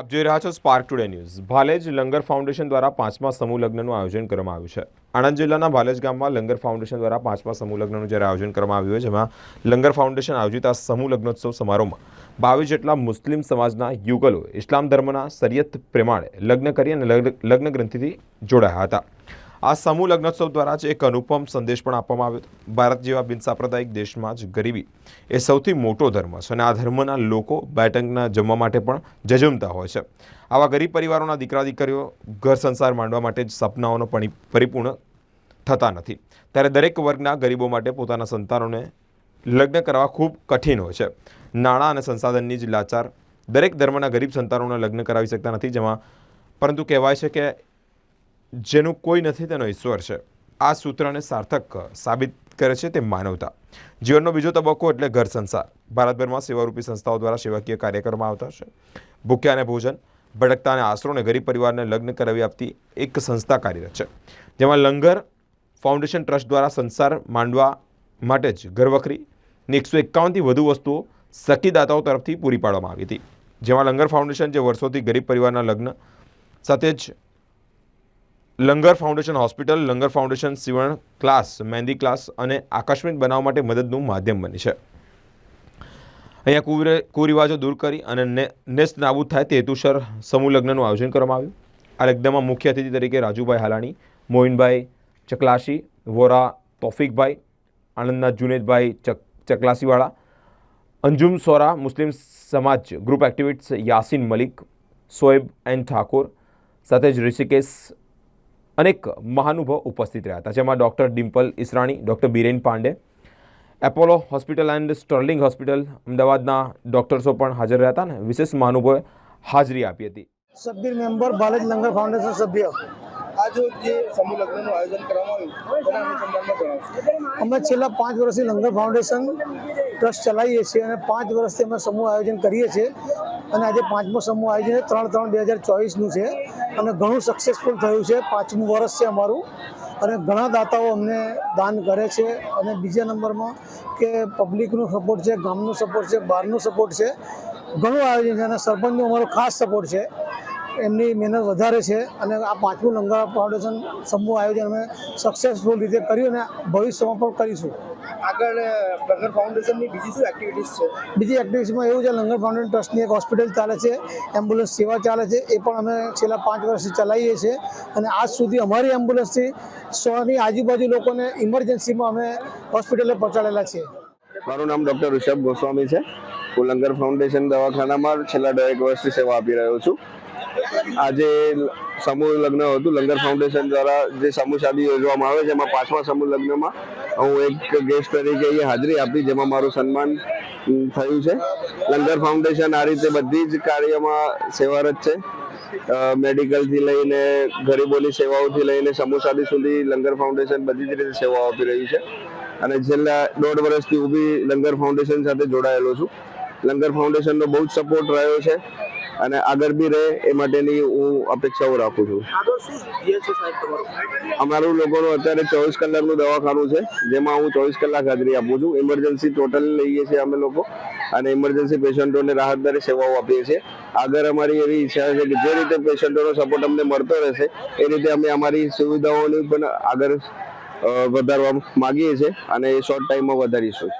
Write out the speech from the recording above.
આપ જોઈ રહ્યા છો spark today news Bhalej Langar foundation દ્વારા પાંચમા સમૂહ લગ્નનું આયોજન કરવામાં આવ્યું છે. આણંદ જિલ્લાના ભાલેજ ગામમાં લંગર ફાઉન્ડેશન દ્વારા પાંચમા સમૂહ લગ્નનું જ્યારે આયોજન કરવામાં આવ્યું છે જેમાં લંગર ફાઉન્ડેશન આયોજિત આ સમૂહ લગ્નોત્સવ સમારોહમાં બાવીસ જેટલા મુસ્લિમ સમાજના યુગલો ઇસ્લામ ધર્મના સરિયત પ્રમાણે લગ્ન કરી અને લગ્ન ગ્રંથિથી જોડાયા હતા. આ સમૂહ લગ્નોત્સવ દ્વારા જ એક અનુપમ સંદેશ પણ આપવામાં આવ્યો ભારત જેવા બિનસાંપ્રદાયિક દેશમાં જ ગરીબી એ સૌથી મોટો ધર્મ છે અને આ ધર્મના લોકો બેટંગના જમવા માટે પણ જજમતા હોય છે. આવા ગરીબ પરિવારોના દીકરા દીકરીઓ ઘર સંસાર માંડવા માટે જ સપનાઓનો પરિપૂર્ણ થતા નથી. ત્યારે દરેક વર્ગના ગરીબો માટે પોતાના સંતાનોને લગ્ન કરવા ખૂબ કઠિન હોય છે. નાણાં અને સંસાધનની જ લાચાર દરેક ધર્મના ગરીબ સંતાનોને લગ્ન કરાવી શકતા નથી, જેમાં પરંતુ કહેવાય છે કે જેનું કોઈ નથી તેનો ઈશ્વર છે. આ સૂત્રને સાર્થક સાબિત કરે છે તે માનવતા. જીવનનો બીજો તબક્કો એટલે ઘર સંસાર. ભારતભરમાં સેવારૂપી સંસ્થાઓ દ્વારા સેવાકીય કાર્ય કરવામાં આવતા છે. ભૂખ્યા અને ભોજન ભટકતા અને આશરોને ગરીબ પરિવારને લગ્ન કરાવી આપતી એક સંસ્થા કાર્યરત છે. જેમાં લંગર ફાઉન્ડેશન ટ્રસ્ટ દ્વારા સંસાર માંડવા માટે જ ઘરવખરીની એકસો એકાવનથી વધુ વસ્તુઓ સખીદાતાઓ તરફથી પૂરી પાડવામાં આવી હતી. જેમાં લંગર ફાઉન્ડેશન જે વર્ષોથી ગરીબ પરિવારના લગ્ન સાથે જ Langar foundation hospital, Langar foundation સીવણ ક્લાસ, મહેંદી ક્લાસ અને આકસ્મિક બનાવવા માટે મદદનું માધ્યમ બની છે. અહીંયા કુરે કુરિવાજો દૂર કરી અને નેસ્ત નાબૂદ થાય તે હેતુસર સમૂહ લગ્નનું આયોજન કરવામાં આવ્યું. આ લગ્નમાં મુખ્ય અતિથિ તરીકે રાજુભાઈ હાલાણી, મોહિનભાઈ ચકલાશી, વોરા તોફિકભાઈ, આણંદના જુનેદભાઈ ચક ચકલાસીવાળા અંજુમ સોરા, મુસ્લિમ સમાજ group activists Yasin Malik, Soeb N Thakor, સાથે જ ઋષિકેશ અનેક મહાનુભાવ ઉપસ્થિત રહ્યા હતા, જેમાં doctor Dimple Israni, doctor Biren Pandey, Apollo hospital and Sterling hospital અમદાવાદના ડૉક્ટર્સો પણ હાજર રહ્યા હતા ને વિશેષ મહાનુભાવે હાજરી આપી હતી. સભ્ય મેમ્બર બાલજ લંગર ફાઉન્ડેશન સભ્ય. આ જો સમૂહ લગ્નનું આયોજન કરવામાં આવ્યું અમે છેલ્લા પાંચ વર્ષથી લંગર ફાઉન્ડેશન ટ્રસ્ટ ચલાવીએ છીએ અને પાંચ વર્ષથી અમે સમૂહ આયોજન કરીએ છીએ. અને આજે પાંચમો સમૂહ આયોજન ત્રણ ત્રણ બે હજાર ચોવીસનું છે. અને ઘણું સક્સેસફુલ થયું છે, પાંચમું વર્ષ છે અમારું. અને ઘણા દાતાઓ અમને દાન કરે છે. અને બીજા નંબરમાં કે પબ્લિકનું સપોર્ટ છે, ગામનું સપોર્ટ છે, બહારનું સપોર્ટ છે. ઘણું આયોજન છે અને સરપંચનો અમારો ખાસ સપોર્ટ છે. એમની મહેનત વધારે છે અને આ પાંચમું લંગર ફાઉન્ડેશન સમૂહ આયોજન અમે સક્સેસફુલ રીતે કર્યું અને ભવિષ્યમાં પણ કરીશું. આગળ લંગર ફાઉન્ડેશનની બીજી શું એક્ટિવિટીઝ છે? બીજી એક્ટિવિટીમાં એવું છે લંગર ફાઉન્ડેશન ટ્રસ્ટની એક હોસ્પિટલ ચાલે છે એમ્બ્યુલન્સ સેવા ચાલે છે એ પણ અમે છેલ્લા પાંચ વર્ષથી ચલાવીએ છીએ અને આજ સુધી અમારી એમ્બ્યુલન્સથી સોની આજુબાજુ લોકોને ઇમરજન્સીમાં અમે હોસ્પિટલે પહોંચાડેલા છીએ. મારું નામ ડૉક્ટર ઋષભ ગોસ્વામી છે. હું લંગર ફાઉન્ડેશન દવાખાનામાં છેલ્લા દરેક વર્ષથી સેવા આપી રહ્યો છું. આજે સમૂહ લગ્ન હતું. લંગર ફાઉન્ડેશન દ્વારા જે સમૂહ શાદી યોજવામાં આવે છે, એમાં પાંચમા સમૂહ લગ્નમાં હું એક ગેસ્ટ તરીકે અહીંયા હાજરી આપી, જેમાં મારું સન્માન થયું છે. લંગર ફાઉન્ડેશન આ રીતે બધી જ કાર્યમાં સેવારત છે. મેડિકલથી લઈને ગરીબોની સેવાઓથી લઈને સમૂહ શાદી સુધી લંગર ફાઉન્ડેશન બધી જ રીતે સેવાઓ આપી રહ્યું છે. અને છેલ્લા દોઢ વર્ષથી હું બી લંગર ફાઉન્ડેશન સાથે જોડાયેલો છું. લંગર ફાઉન્ડેશનનો બહુ જ સપોર્ટ રહ્યો છે. અને આગળ બી રહે, એ માટેની હું અપેક્ષાઓ રાખું છું. અમારું લોકોનું અત્યારે ચોવીસ કલાકનું દવાખાનું છે, જેમાં હું ચોવીસ કલાક હાજરી આપું છું. ઇમરજન્સી ટોટલ લઈએ છીએ અમે લોકો, અને ઇમરજન્સી પેશન્ટોને રાહતદારી સેવાઓ આપીએ છીએ. આગળ અમારી એવી ઈચ્છા છે કે જે રીતે પેશન્ટોનો સપોર્ટ અમને મળતો રહેશે, એ રીતે અમે અમારી સુવિધાઓની પણ આગળ વધારવા માગીએ છીએ અને એ શોર્ટ ટાઈમમાં વધારીશું.